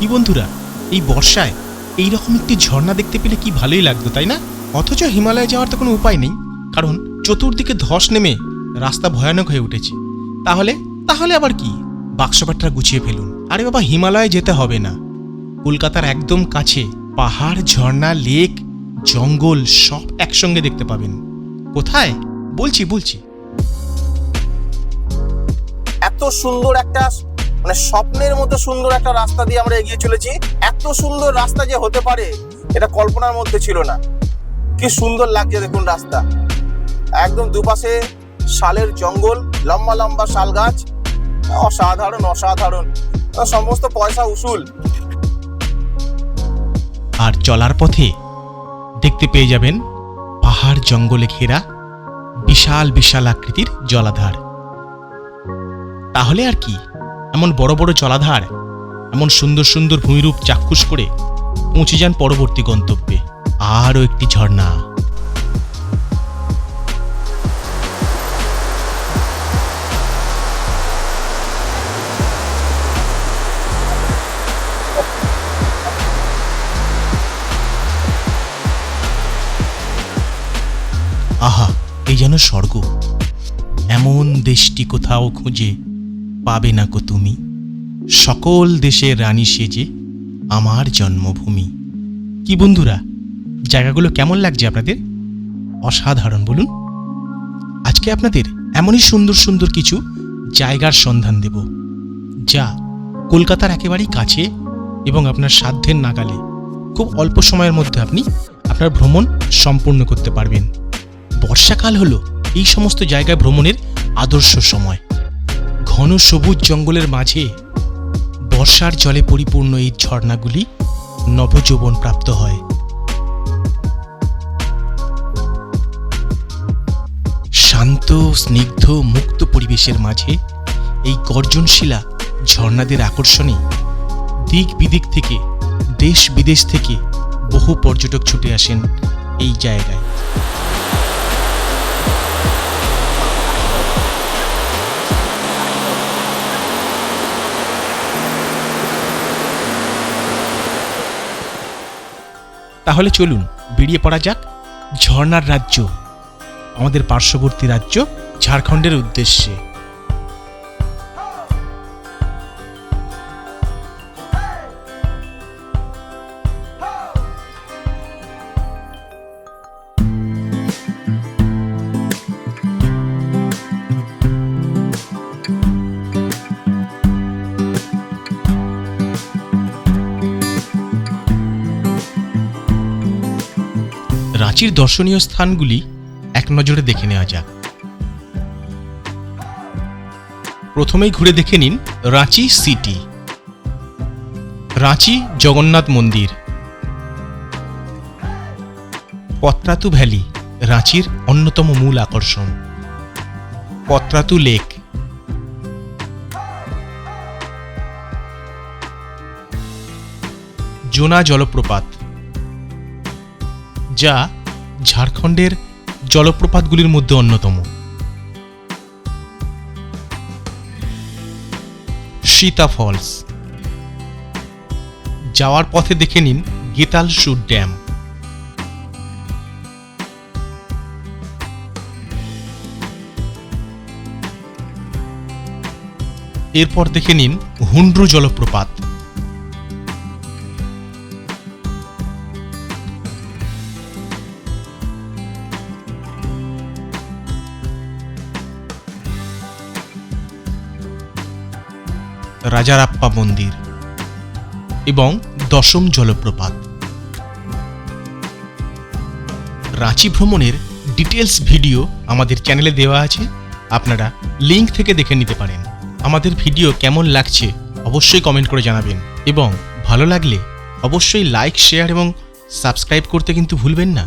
কি বন্ধুরা? এই বর্ষায় এই রকম একটি ঝর্ণা দেখতে পেলে কি ভালোই লাগতো, তাই না? অথচ হিমালয়ে যাওয়ার তো কোনো উপায় নেই, কারণ চতুর্দিকে ধস নেমে রাস্তা ভয়ানক হয়ে উঠেছে। তাহলে তাহলে আবার কি? বাক্সপাটটা গুছিয়ে ফেলুন। আরে বাবা, হিমালয়ে যেতে হবে না। কলকাতার একদম কাছে পাহাড়, ঝর্ণা, লেক, জঙ্গল সব একসঙ্গে দেখতে পাবেন। কোথায়? বলছি বলছি। এত সুন্দর একটা মানে স্বপ্নের মতো সুন্দর একটা রাস্তা দিয়ে আমরা এগিয়ে চলেছি। এত সুন্দর রাস্তা যে হতে পারে, এটা কল্পনার মধ্যে ছিল না। কি সুন্দর লাগছে দেখুন রাস্তা। একদম দুপাশে শালের জঙ্গল, লম্বা লম্বা শাল গাছ, অসাধারণ অসাধারণ। সমস্ত পয়সা উসুল। আর চলার পথে দেখতে পেয়ে যাবেন পাহাড় জঙ্গলে ঘেরা বিশাল বিশাল আকৃতির জলাধার। তাহলে আর কি? এমন বড় বড় জলাধার, এমন সুন্দর সুন্দর ভূমিরূপ চাক্ষুষ করে পৌঁছে যান পরবর্তী গন্তব্যে। আরও একটি ঝর্ণা। আহা, এই যেন স্বর্গ। এমন দেশটি কোথাও খুঁজে পাবে না কো তুমি। সকল দেশের রানী সেজে আমার জন্মভূমি। কি বন্ধুরা, জায়গাগুলো কেমন লাগছে আপনাদের? অসাধারণ, বলুন। আজকে আপনাদের এমনই সুন্দর সুন্দর কিছু জায়গার সন্ধান দেব, যা কলকাতার একেবারেই কাছে এবং আপনার সাধ্যের নাগালে খুব অল্প সময়ের মধ্যে আপনি আপনার ভ্রমণ সম্পূর্ণ করতে পারবেন। বর্ষাকাল হলো এই সমস্ত জায়গায় ভ্রমণের আদর্শ সময়। ঘন সবুজ জঙ্গলের মাঝে বর্ষার জলে পরিপূর্ণ এই ঝর্ণাগুলি নবযৌবন প্রাপ্ত হয়। শান্ত, স্নিগ্ধ, মুক্ত পরিবেশের মাঝে এই গর্জনশীলা ঝর্ণাদের আকর্ষণে দিক বিদিক থেকে, দেশ বিদেশ থেকে বহু পর্যটক ছুটে আসেন এই জায়গায়। তাহলে চলুন বেরিয়ে পড়া যাক ঝর্নার রাজ্য আমাদের পার্শ্ববর্তী রাজ্য ঝাড়খণ্ডের উদ্দেশ্যে। রাঁচির দর্শনীয় স্থানগুলি এক নজরে দেখে নেওয়া যাক। প্রথমেই ঘুরে দেখে নিন রাঁচি সিটি। রাঁচি জগন্নাথ মন্দির। পত্রাতু ভ্যালি, রাঁচির অন্যতম মূল আকর্ষণ। পত্রাতু লেক। জোনা জলপ্রপাত, যা ঝাড়খণ্ডের জলপ্রপাতগুলির মধ্যে অন্যতম। সীতা ফলস। যাওয়ার পথে দেখে নিন গেতাল সুর ড্যাম। এরপর দেখে নিন হুন্ড্রু জলপ্রপাত। রাজারাপ্পা মন্দির এবং দশম জলপ্রপাত। রাঁচি ভ্রমণের ডিটেলস ভিডিও আমাদের চ্যানেলে দেওয়া আছে। আপনারা লিংক থেকে দেখে নিতে পারেন। আমাদের ভিডিও কেমন লাগছে অবশ্যই কমেন্ট করে জানাবেন এবং ভালো লাগলে অবশ্যই লাইক শেয়ার এবং সাবস্ক্রাইব করতে কিন্তু ভুলবেন না।